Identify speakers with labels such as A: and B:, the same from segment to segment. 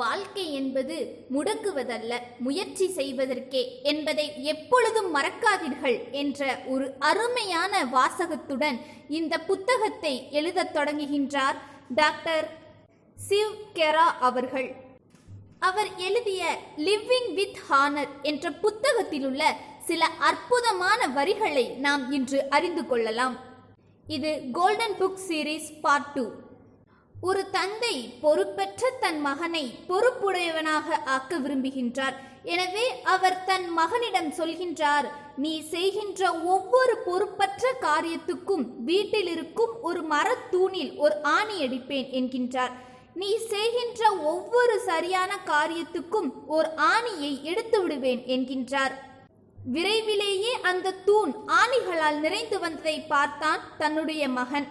A: வாழ்க்கை என்பது முடக்குவதல்ல முயற்சி செய்வதற்கே என்பதை எப்பொழுதும் மறக்காதீர்கள் என்ற ஒரு அருமையான வாசகத்துடன் இந்த புத்தகத்தை எழுதத் தொடங்குகின்றார் டாக்டர் சிவ் கெரா அவர்கள். அவர் எழுதிய லிவ்விங் வித் ஹானர் என்ற புத்தகத்திலுள்ள சில அற்புதமான வரிகளை நாம் இன்று அறிந்து கொள்ளலாம். இது golden book series part two. ஒரு தந்தை பொறுப்பற்ற தன் மகனை பொறுப்புடையவனாக ஆக்க விரும்புகின்றார். எனவே அவர் தன் மகனிடம் சொல்கின்றார் நீ செய்கின்ற ஒவ்வொரு பொறுப்பற்ற காரியத்துக்கும் வீட்டில் இருக்கும் ஒரு மரத்தூணில் ஒரு ஆணி அடிப்பேன் என்கின்றார். நீ செய்கின்ற ஒவ்வொரு சரியான காரியத்துக்கும் ஒரு ஆணியை எடுத்து விடுவேன் என்கின்றார். விரைவிலேயே அந்த தூண் ஆணிகளால் நிறைந்து வந்ததை பார்த்தான் தன்னுடைய மகன்.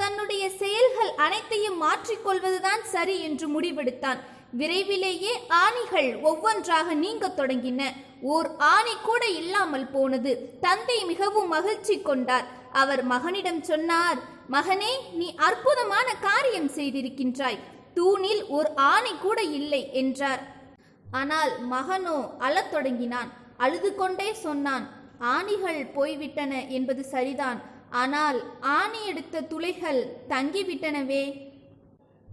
A: தன்னுடைய செயல்கள் அனைத்தையும் மாற்றிக்கொள்வதுதான் சரி என்று முடிவெடுத்தான். விரைவிலேயே ஆணிகள் ஒவ்வொன்றாக நீங்கத் தொடங்கின. ஓர் ஆணி கூட இல்லாமல் போனது. தந்தை மிகவும் மகிழ்ச்சி கொண்டார். அவர் மகனிடம் சொன்னார் மகனே நீ அற்புதமான காரியம் செய்திருக்கின்றாய். தூணில் ஒரு ஆணை கூட இல்லை என்றார். ஆனால் மகனோ அழத் தொடங்கினான். அழுது கொண்டே சொன்னான் ஆணிகள் போய்விட்டன என்பது சரிதான். ஆனால் ஆணி எடுத்த துளைகள் தங்கிவிட்டனவே.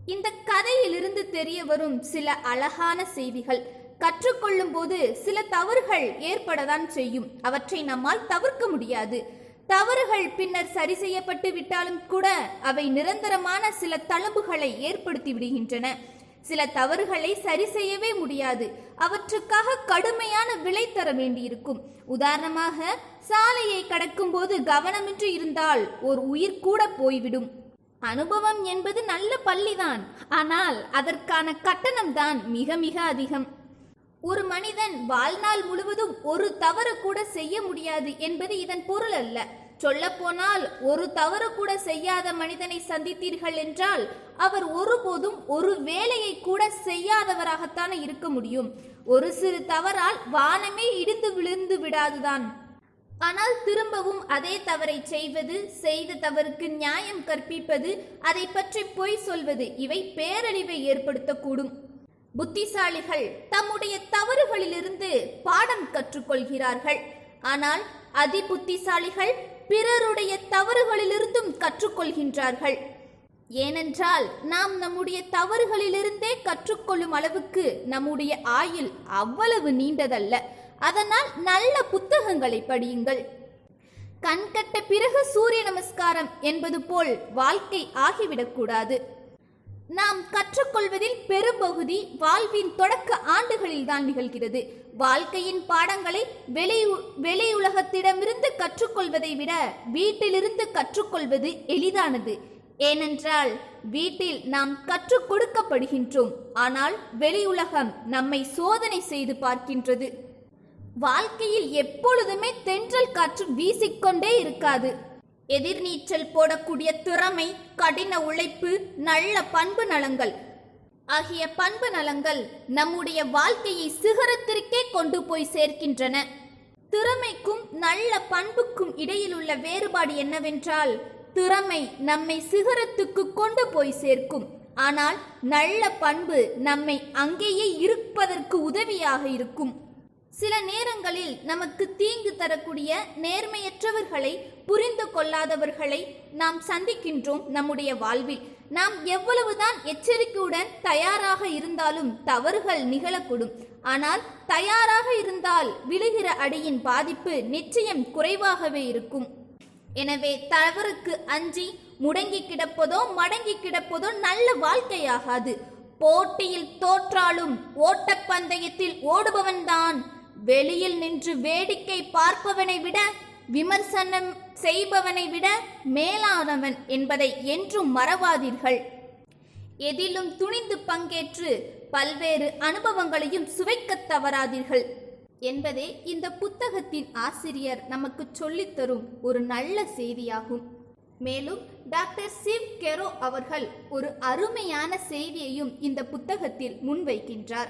A: இந்த கதையிலிருந்து தெரிய வரும் சில அழகான செய்திகள். கற்றுக்கொள்ளும் போது சில தவறுகள் ஏற்படத்தான் செய்யும். அவற்றை நம்மால் தவிர்க்க முடியாது. தவறுகள் பின்னர் சரி செய்யப்பட்டு விட்டாலும் கூட அவை நிரந்தரமான சில தழும்புகளை ஏற்படுத்தி விடுகின்றன. சில தவறுகளை சரி செய்யவே முடியாது. அவற்றுக்காக கடுமையான விலை தர வேண்டியிருக்கும். உதாரணமாக சாலையை கடக்கும்போது கவனமின்றி இருந்தால் ஒரு உயிர் கூட போய்விடும். அனுபவம் என்பது நல்ல பள்ளிதான். ஆனால் அதற்கான கட்டணம் தான் மிக மிக அதிகம். ஒரு மனிதன் வாழ்நாள் முழுவதும் ஒரு தவறு கூட செய்ய முடியாது என்பது இதன் பொருள் அல்ல. சொல்லப்போனால் ஒரு தவறு கூட செய்யாத மனிதனை சந்தித்தீர்கள் என்றால் அவர் ஒருபோதும் ஒரு வேலையை கூட செய்யாதவராகத்தான் இருக்க முடியும். ஒரு சிறு தவறால் வானமே இடிந்து விழுந்து விடாதுதான். ஆனால் திரும்பவும் அதே தவறை செய்வது செய்த தவறுக்கு நியாயம் கற்பிப்பது அதை பற்றி பொய் சொல்வது இவை பேரழிவை ஏற்படுத்தக்கூடும். புத்திசாலிகள் தம்முடைய தவறுகளிலிருந்து பாடம் கற்றுக்கொள்கிறார்கள். ஆனால் அதி புத்திசாலிகள் பிறருடைய தவறுகளிலிருந்தும் கற்றுக்கொள்கின்றார்கள். ஏனென்றால் நாம் நம்முடைய தவறுகளிலிருந்தே கற்றுக்கொள்ளும் அளவுக்கு நம்முடைய ஆயுள் அவ்வளவு நீண்டதல்ல. அதனால் நல்ல புத்தகங்களை படியுங்கள். கண்கட்ட பிறகு சூரிய நமஸ்காரம் என்பது போல் வாழ்க்கை ஆகிவிடக்கூடாது. நாம் கற்றுக்கொள்வதில் பெரும்பகுதி வாழ்வின் தொடக்க ஆண்டுகளில் தான் நிகழ்கிறது. வாழ்க்கையின் பாடங்களை வெளி வெளியுலகத்திடமிருந்து கற்றுக்கொள்வதை விட வீட்டிலிருந்து கற்றுக்கொள்வது எளிதானது. ஏனென்றால் வீட்டில் நாம் கற்றுக் கொடுக்கப்படுகின்றோம் ஆனால் வெளியுலகம் நம்மை சோதனை செய்து பார்க்கின்றது. வாழ்க்கையில் எப்பொழுதுமே தென்றல் காற்று வீசிக்கொண்டே இருக்காது. எதிர்நீச்சல் போடக்கூடிய திறமை கடின உழைப்பு நல்ல பண்பு நலங்கள். ஆகிய பண்பு நலங்கள் நம்முடைய வாழ்க்கையை சிகரத்திற்கே கொண்டு போய் சேர்க்கின்றன. திறமைக்கும் நல்ல பண்புக்கும் இடையில் உள்ள வேறுபாடு என்னவென்றால் திறமை நம்மை சிகரத்துக்கு கொண்டு போய் சேர்க்கும். ஆனால் நல்ல பண்பு நம்மை அங்கேயே இருப்பதற்கு உதவியாக இருக்கும். சில நேரங்களில் நமக்கு தீங்கு தரக்கூடிய நேர்மையற்றவர்களை புரிந்து கொள்ளாதவர்களை நாம் சந்திக்கின்றோம் நம்முடைய வாழ்வில். நாம் எவ்வளவுதான் எச்சரிக்கையுடன் தயாராக இருந்தாலும் தவறுகள் நிகழக்கூடும். ஆனால் தயாராக இருந்தால் விழுகிற அடியின் பாதிப்பு நிச்சயம் குறைவாகவே இருக்கும். எனவே தவறுக்கு அஞ்சி முடங்கி கிடப்பதோ மடங்கி கிடப்பதோ நல்ல வாழ்க்கையாகாது. போட்டியில் தோற்றாலும் ஓட்டப்பந்தயத்தில் ஓடுபவன்தான் வெளியில் நின்று வேடிக்கை பார்ப்பவனை விட விமர்சனம் செய்பவனை விட மேலானவன் என்பதை என்றும் மறவாதீர்கள். எதிலும் துணிந்து பங்கேற்று பல்வேறு அனுபவங்களையும் சுவைக்கத் தவறாதீர்கள் என்பதே இந்த புத்தகத்தின் ஆசிரியர் நமக்கு சொல்லித்தரும் ஒரு நல்ல செய்தியாகும். மேலும் டாக்டர் சிவ் கெரோ அவர்கள் ஒரு அருமையான செய்தியையும் இந்த புத்தகத்தில் முன்வைக்கின்றார்.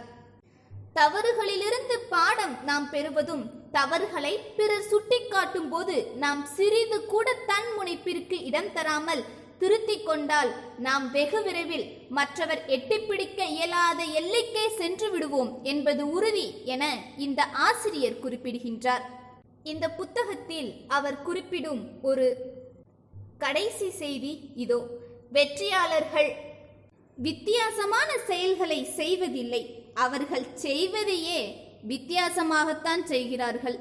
A: தவறுகளிலிருந்து பாடம் நாம் பெறுவதும் தவறுகளை பிறர் சுட்டிக்காட்டும் போது நாம் சிறிது கூட தன் முனைப்பிற்கு இடம் தராமல் திருத்திக் கொண்டால் நாம் வெகு விரைவில் மற்றவர் எட்டிப்பிடிக்க இயலாத எல்லைக்கே சென்று விடுவோம் என்பது உறுதி என இந்த ஆசிரியர் குறிப்பிடுகின்றார். இந்த புத்தகத்தில் அவர் குறிப்பிடும் ஒரு கடைசி செய்தி இதோ. வெற்றியாளர்கள் வித்தியாசமான செயல்களை செய்வதில்லை. அவர்கள் செய்வதையே வித்தியாசமாகத்தான் செய்கிறார்கள்.